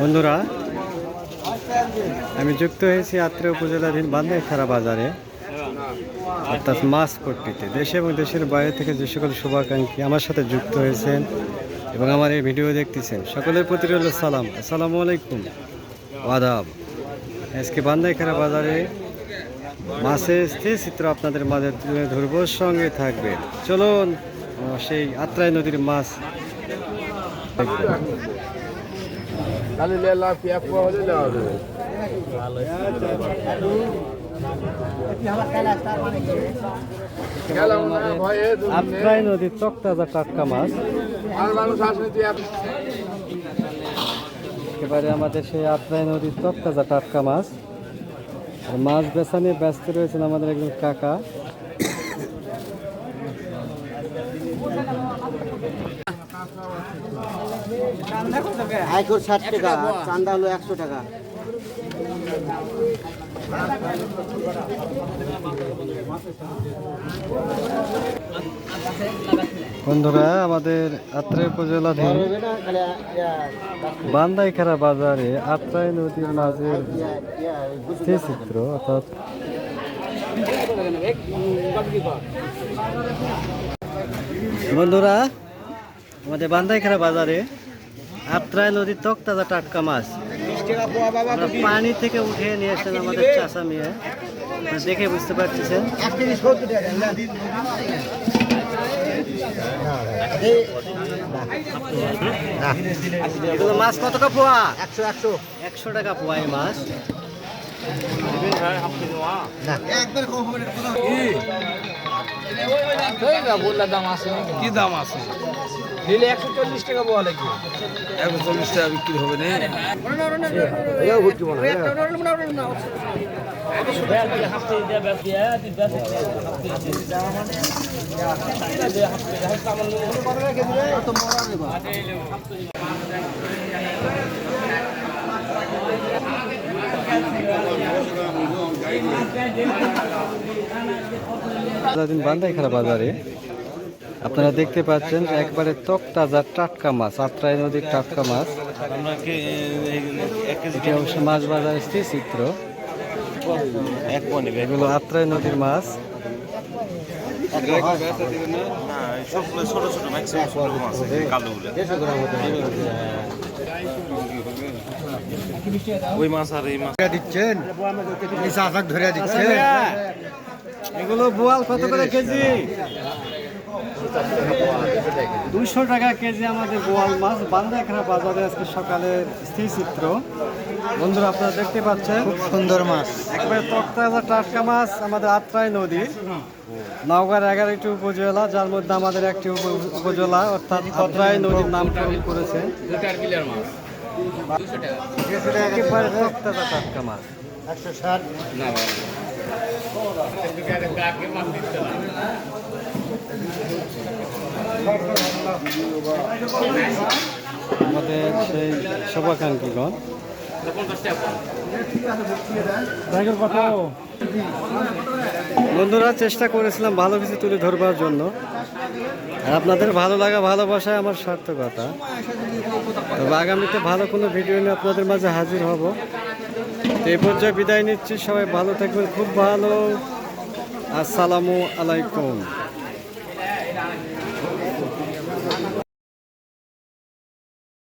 বন্ধুরা, আমি যুক্ত হয়েছি আত্রে উপজেলাধীন বান্দাইখারা বাজারে, অর্থাৎ মাছ পট্টিতে দেশে এবং দেশের বাইরে থেকে যে সকল শুভাকাঙ্ক্ষী আমার সাথে যুক্ত হয়েছেন এবং আমার এই ভিডিও দেখতেছেন, সকলের প্রতি রইল সালাম। আসসালামু আলাইকুম। আদাব আজকে বান্দাইখারা বাজারে মাছের স্থির চিত্র আপনাদের মাঝে তুলে ধরব, সঙ্গে থাকবে চলুন সেই আত্রাই নদীর মাছ দেখবেন। খালি লেলা পিয়া পোয়া হলে লেওয়া দেবে গেলাম না ভয়ে দুদিনে। আত্রাই নদীর তক্তাজা টাটকা মাছ। একেবারে আমাদের সেই আত্রাই নদীর তক্তাজা টাটকা মাছ। আর মাছ বেচা নিয়ে ব্যস্ত রয়েছেন আমাদের একজন কাকা। আয়কর ষাট টাকা চান্দা হলো একশো টাকা। বন্ধুরা, আমাদের আত্রাই উপজেলাধীন বান্দাইখারা বাজারে আত্রাই নদীর মাঝের স্থির চিত্র অর্থাৎ বন্ধুরা আমাদের বান্দাইখারা বাজারে আত্রাই নদীর তক্তাজা টাটকা মাছ। পানি থেকে উঠে নিয়ে এসেছেন আমাদের চাষা মেয়ে। দেখে বুঝতে পারতেছেন। মাছ কত টাকা পোয়া? একশো একশো একশো টাকা পোয়া এই মাছ। কি দাম আছে? নিলে একশো চল্লিশ টাকা বলা লাগবে। একশো চল্লিশ টাকা বিক্রি হবে না। মনে হয়। বাজারে। আপনারা দেখতে পাচ্ছেন একবারে তক তাজা টাটকা মাছ আত্রাই নদীর টাটকা মাছ। এটি অবশ্য মাছ বাজার স্থির চিত্র। এগুলো আত্রাই নদীর মাছ। এই ধরে দিচ্ছেন? এগুলো বোয়াল কত করে কেজি? দুইশো টাকা কেজি আমাদের বোয়াল মাছ বান্দাইখানা বাজারে আজকে সকালে স্থির চিত্র। বন্ধুরা আপনারা দেখতে পাচ্ছেন খুব সুন্দর মাছ। একবারে তক্তাজা টাটকা মাছ আমাদের আত্রাই নদী। নওগাঁর এগারোটি উপজেলা যার মধ্যে আমাদের একটি উপ- উপজেলা অর্থাৎ আত্রাই নদীর নামকরণ করেছে। একেবারে তক্তাজা টাটকা মাছ। একশো ষাট। আমাদের সেই শুভাকাঙ্ক্ষীগণ। বন্ধুরা, চেষ্টা করেছিলাম ভালো কিছু তুলে ধরবার জন্য। আর আপনাদের ভালো লাগা ভালোবাসায় আমার সার্থকতা। তবে আগামীতে ভালো কোনো ভিডিও নিয়ে আপনাদের মাঝে হাজির হব। এই পর্যায়ে বিদায় নিচ্ছি। সবাই ভালো থাকবেন। খুব ভালো। আসসালামু আলাইকুম।